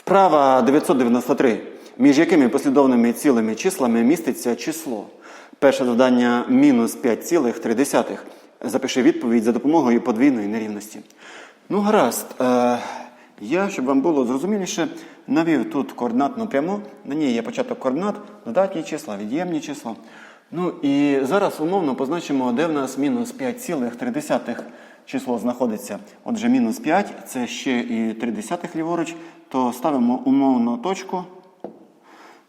Вправа 993. Між якими послідовними цілими числами міститься число? Перше завдання мінус 5,3. Запиши відповідь за допомогою подвійної нерівності. Ну, гаразд. Е, я, щоб вам було зрозуміліше, навів тут координатну пряму. На ній є початок координат, додатні числа, від'ємні числа. Ну і зараз умовно позначимо, де в нас мінус 5,3 число знаходиться. Отже, мінус 5 це ще і 3 десятих ліворуч, то ставимо умовну точку.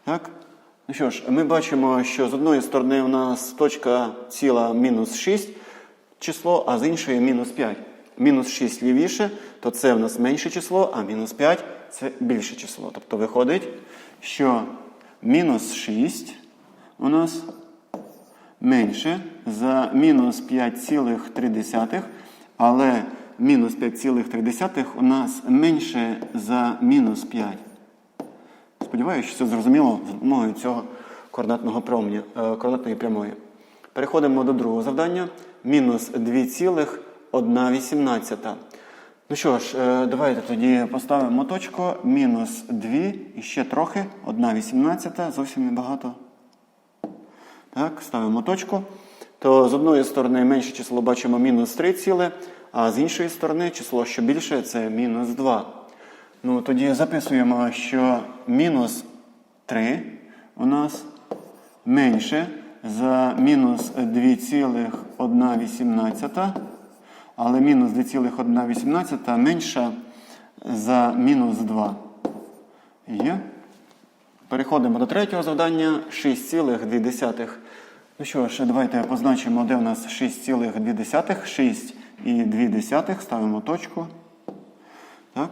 Так? Ну що ж, ми бачимо, що з одної сторони у нас точка ціла мінус 6 число, а з іншої мінус 5. Мінус 6 лівіше, то це в нас менше число, а мінус 5 це більше число. Тобто виходить, що мінус 6 у нас менше за мінус 5,3, але мінус 5,3 у нас менше за мінус 5. Сподіваюся, що це зрозуміло за допомогою цього координатного промня, е, координатної прямої. Переходимо до другого завдання. Мінус 2,118. Ну що ж, е, давайте тоді поставимо точку. Мінус 2 і ще трохи. 1,18, зовсім небагато. Так, ставимо точку. То з одної сторони менше число бачимо мінус 3 ціле, а з іншої сторони число, що більше, це мінус 2. Ну, тоді записуємо, що мінус 3 у нас менше за мінус 2,118, але мінус 2,118 менша за мінус 2. Є. Переходимо до третього завдання 6,2. Ну що ж, давайте позначимо, де у нас 6,2. 6 і 2 ставимо точку. Так.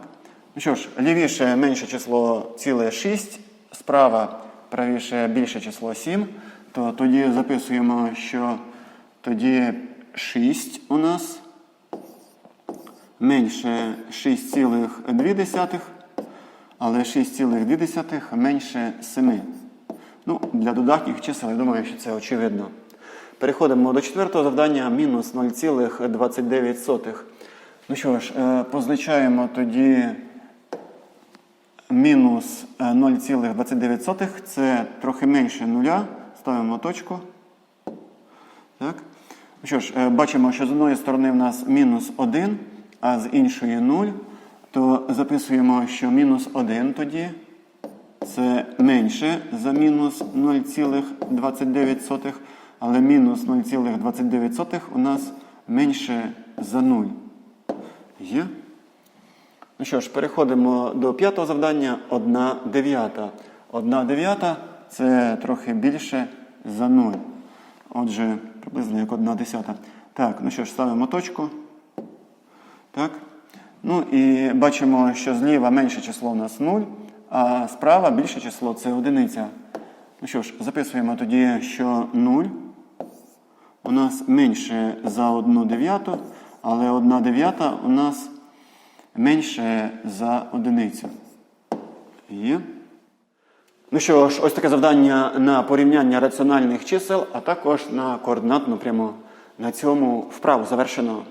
Ну що ж, лівіше менше число ціле 6, справа правіше більше число 7, то тоді записуємо, що тоді 6 у нас менше 6,2, але 6,2 менше 7. Ну, Для додатніх чисел, я думаю, що це очевидно. Переходимо до четвертого завдання мінус 0,29. Ну що ж, е, позначаємо тоді мінус е, 0,29, це трохи менше нуля. Ставимо точку. Так. Ну що ж, е, бачимо, що з одної сторони в нас мінус 1, а з іншої 0. То записуємо, що мінус 1 тоді це менше за мінус 0,29, але мінус 0,29 у нас менше за 0. Є? Ну що ж, переходимо до п'ятого завдання. 1 дев'ята. 1 дев'ята це трохи більше за 0. Отже, приблизно як 1 десята. Так, ну що ж, ставимо точку. Так. Ну і бачимо, що зліва менше число у нас 0, а справа більше число це одиниця. Ну що ж, записуємо тоді, що 0 у нас менше за 1 дев'яту, але 1 дев'ята у нас менше за одиницю. Є. Ну що ж, ось таке завдання на порівняння раціональних чисел, а також на координатну пряму. На цьому вправу завершено.